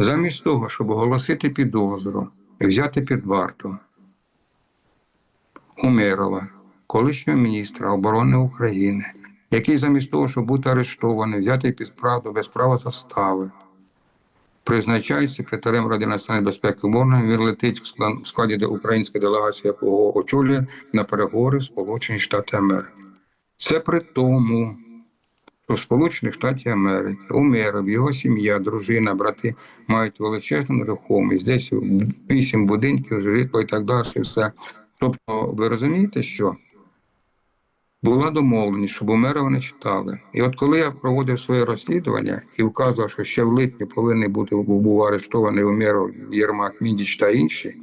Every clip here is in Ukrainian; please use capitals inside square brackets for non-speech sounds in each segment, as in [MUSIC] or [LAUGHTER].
Замість того, щоб оголосити підозру і взяти під варту Умерова, колишнього міністра оборони України, який замість того, щоб бути арештований, взяти під правду без права застави, призначають секретарем Ради національної безпеки ООН, він летить в складі української делегації, якого очолює на переговори Сполучені Штати Америки. Це при тому, що Сполучених Штатів Америки Умеров, його сім'я, дружина, брати мають величезну нерухомість, десь вісім будинків, житло і так далі. Все. Тобто, ви розумієте, що була домовленість, щоб Умерова не читали. І от коли я проводив своє розслідування і вказував, що ще в липні повинен бути був арештований Умеров, Єрмак, Міндіч та інші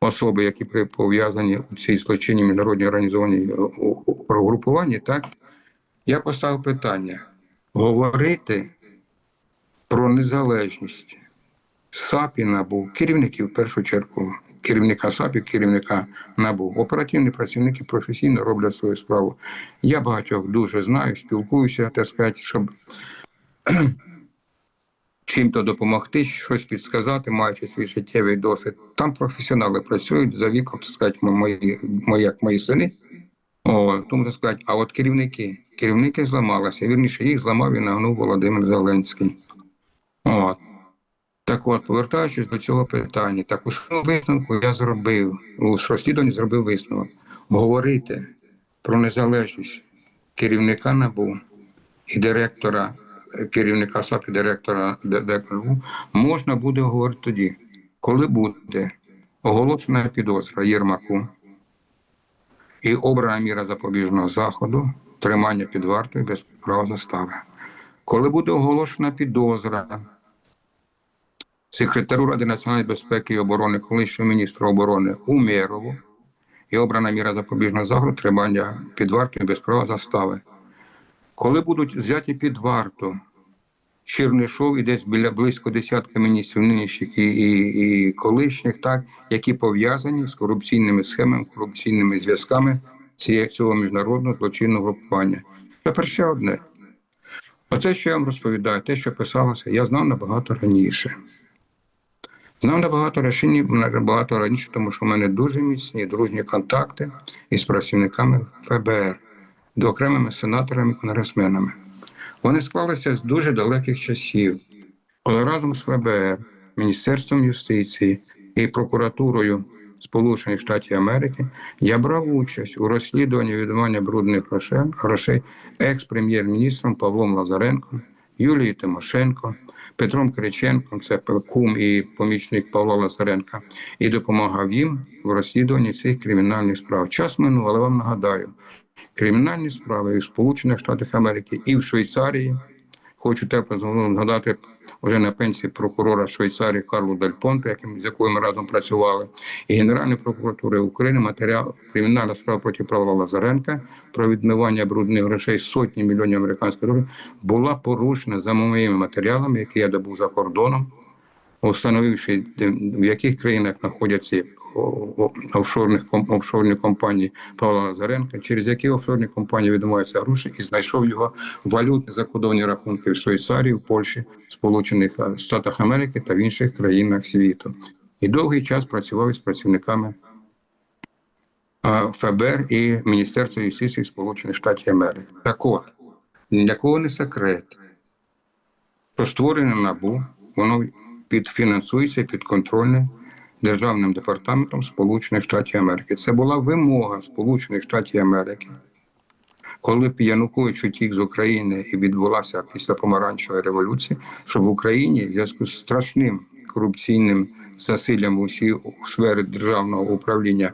особи, які пов'язані у цій злочинній міжнародній організованій угрупуванні, так я поставив питання говорити про незалежність САП і НАБУ, керівників в першу чергу, керівника САП і керівника НАБУ. Оперативні працівники професійно роблять свою справу. Я багатьох дуже знаю, спілкуюся, так сказати, щоб [CLEARS THROAT] чим-то допомогти, щось підсказати, маючи свій життєвий досвід. Там професіонали працюють за віком, так сказати, мої, мої, як мої сини. О, тому так сказати, а от керівники, керівники зламалися. Вірніше, їх зламав і нагнув Володимир Зеленський. От. Так от, повертаючись до цього питання, так у своєму висновку я зробив, у розслідуванні зробив висновок. Говорити про незалежність керівника НАБУ і директора, керівника САП і директора ДКНУ можна буде говорити тоді, коли буде оголошена підозра Єрмаку і обрана міра запобіжного заходу, тримання під вартою без права застави. Коли буде оголошена підозра секретарю Ради національної безпеки і оборони, колишнього міністра оборони Умєрову і обрана міра запобіжного заходу, тримання під вартою без права застави. Коли будуть взяті під варту Чернишов і десь біля близько десятка міністрів нинішніх і, і, і колишніх, так, які пов'язані з корупційними схемами, корупційними зв'язками цього міжнародного злочинного групування. Тепер ще одне. Оце, що я вам розповідаю, те, що писалося, я знав набагато раніше. Знав набагато раніше, набагато раніше, тому що в мене дуже міцні дружні контакти із працівниками ФБР, до окремими сенаторами і конгресменами. Вони склалися з дуже далеких часів, коли разом з ФБР, Міністерством юстиції і прокуратурою Сполучених Штатів Америки я брав участь у розслідуванні відмивання брудних грошей, екс-прем'єр-міністром Павлом Лазаренком, Юлією Тимошенко, Петром Кириченком, це кум і помічник Павла Лазаренка, і допомагав їм в розслідуванні цих кримінальних справ. Час минув, але вам нагадаю, кримінальні справи і в Сполучених Штатах Америки, і в Швейцарії. Хочу тепло згадати вже на пенсії прокурора Швейцарії Карлу Дель Понте, яким з якою ми разом працювали, і Генеральної прокуратури України матеріал кримінальна справа проти Павла Лазаренка про відмивання брудних грошей сотні мільйонів американських доларів була порушена за моїми матеріалами, які я добув за кордоном, установивши в яких країнах знаходяться о- о- офшорних ком- офшорні компанії Павла Лазаренка, через які офшорні компанії відмиваються гроші, і знайшов його валютні закодовані рахунки в Швейцарії, в Польщі, Сполучених е, Штатах Америки та в інших країнах світу. І довгий час працював із працівниками е, ФБР і Міністерства юстиції Сполучених Штатів Америки. Так от, для кого не секрет, що створене НАБУ, воно підфінансується, підконтрольне Державним департаментом Сполучених Штатів Америки. Це була вимога Сполучених Штатів Америки. Коли б Янукович утік з України і відбулася після помаранчевої революції, щоб в Україні в зв'язку з страшним корупційним засиллям усі сфери державного управління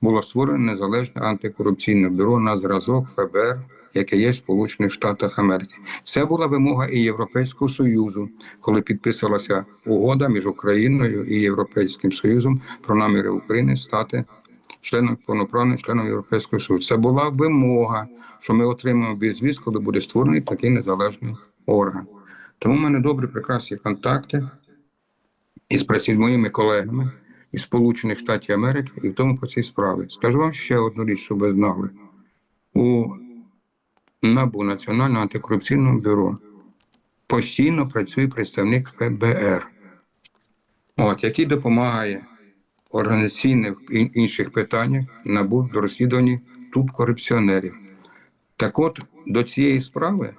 було створено незалежне антикорупційне бюро на зразок ФБР, яке є в Сполучених Штатах Америки. Це була вимога і Європейського Союзу, коли підписалася угода між Україною і Європейським Союзом про наміри України стати членом повноправним членом Європейського Союзу. Це була вимога, що ми отримаємо безвіз, коли буде створений такий незалежний орган. Тому в мене добрі, прекрасні контакти із моїми колегами із Сполучених Штатів Америки і в тому по цій справі. Скажу вам ще одну річ, щоб ви знали. У НАБУ Національного антикорупційного бюро постійно працює представник ФБР. от, який допомагає організаційних і інших питаннях НАБУ до розслідування туб корупціонерів. Так от до цієї справи,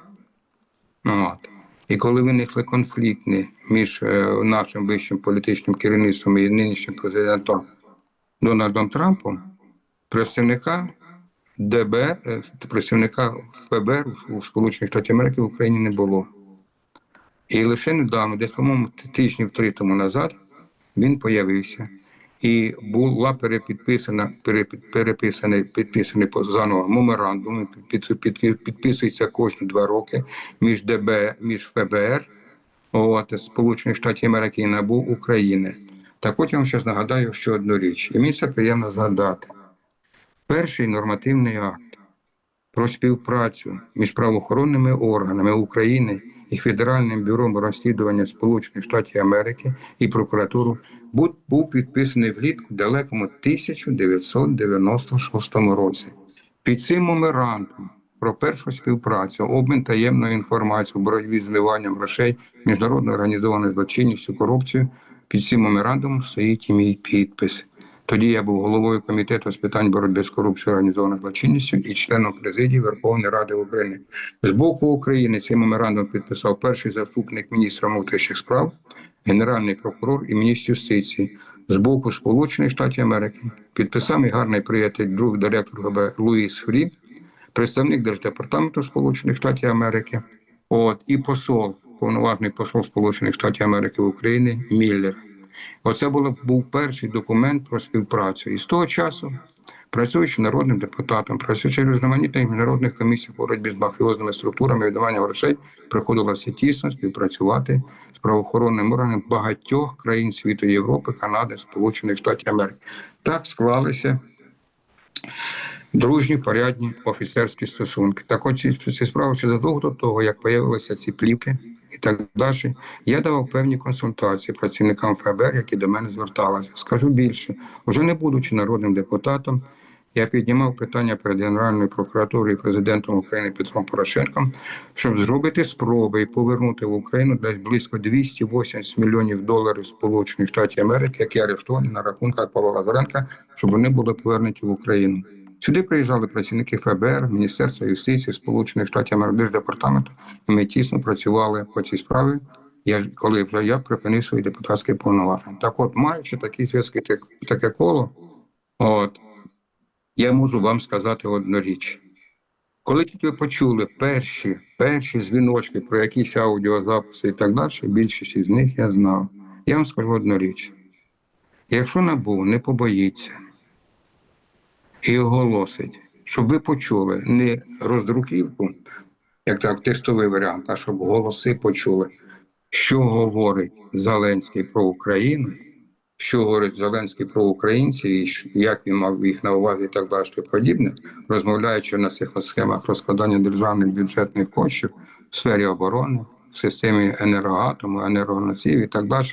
от, і коли виникли конфлікти між е, нашим вищим політичним керівництвом і нинішнім президентом Дональдом Трампом, представника ДБР, е, представника ФБР у Сполучених Штатів Америки в Україні не було. І лише недавно, десь, по-моєму, тижнів три тому назад, він появився. І була перепідписана, перепід, переписаний, підписаний заново меморандум, під, під, під, підписується кожні два роки між ДБ, між ФБР, от, Сполучених Штатів Америки і НАБУ України. Так от я вам зараз нагадаю ще одну річ. І мені це приємно згадати. Перший нормативний акт про співпрацю між правоохоронними органами України і Федеральним бюро розслідування Сполучених Штатів Америки і прокуратуру був, підписаний влітку в далекому 1996 році. Під цим меморандумом про першу співпрацю, обмін таємною інформацією, боротьбі з зливанням грошей, міжнародно організованою злочинністю, корупцією, під цим меморандумом стоїть і мій підпис. Тоді я був головою комітету з питань боротьби з корупцією організованою злочинністю і членом президії Верховної Ради України. З боку України цей меморандум підписав перший заступник міністра внутрішніх справ, генеральний прокурор і міністр юстиції. З боку Сполучених Штатів Америки підписав мій гарний приятель, друг директор ГБ Луїс Фрі, представник Держдепартаменту Сполучених Штатів Америки, от і посол, повноважний посол Сполучених Штатів Америки в Україні Міллер. Оце було, був перший документ про співпрацю. І з того часу, працюючи народним депутатом, працюючи різноманітних міжнародних комісіях по боротьбі з мафіозними структурами віддавання грошей, приходилося тісно співпрацювати з правоохоронними органами багатьох країн світу Європи, Канади, Сполучених Штатів Америки. Так склалися дружні, порядні офіцерські стосунки. Так от ці, справи ще задовго до того, як появилися ці плівки і так далі, я давав певні консультації працівникам ФБР, які до мене зверталися. Скажу більше, вже не будучи народним депутатом, я піднімав питання перед Генеральною прокуратурою і президентом України Петром Порошенком, щоб зробити спроби і повернути в Україну десь близько 280 мільйонів доларів Сполучених Штатів Америки, які арештовані на рахунках Павла Лазаренка, щоб вони були повернуті в Україну. Сюди приїжджали працівники ФБР, Міністерства юстиції Сполучених Штатів Америки, Держдепартаменту, і ми тісно працювали по цій справі. Я коли вже я припинив свої депутатські повноваження. Так, от, маючи такі зв'язки, так- таке коло, от я можу вам сказати одну річ. Коли тільки ви почули перші, перші дзвіночки про якісь аудіозаписи і так далі, більшість із них я знав. Я вам скажу одну річ: якщо НАБУ не побоїться і оголосить, щоб ви почули не роздруківку, як так, текстовий варіант, а щоб голоси почули, що говорить Зеленський про Україну, що говорить Зеленський про українців, і як він мав їх на увазі і так далі, і подібне, розмовляючи на цих схемах розкладання державних бюджетних коштів в сфері оборони, в системі енергоатому, енергоносіїв і так далі.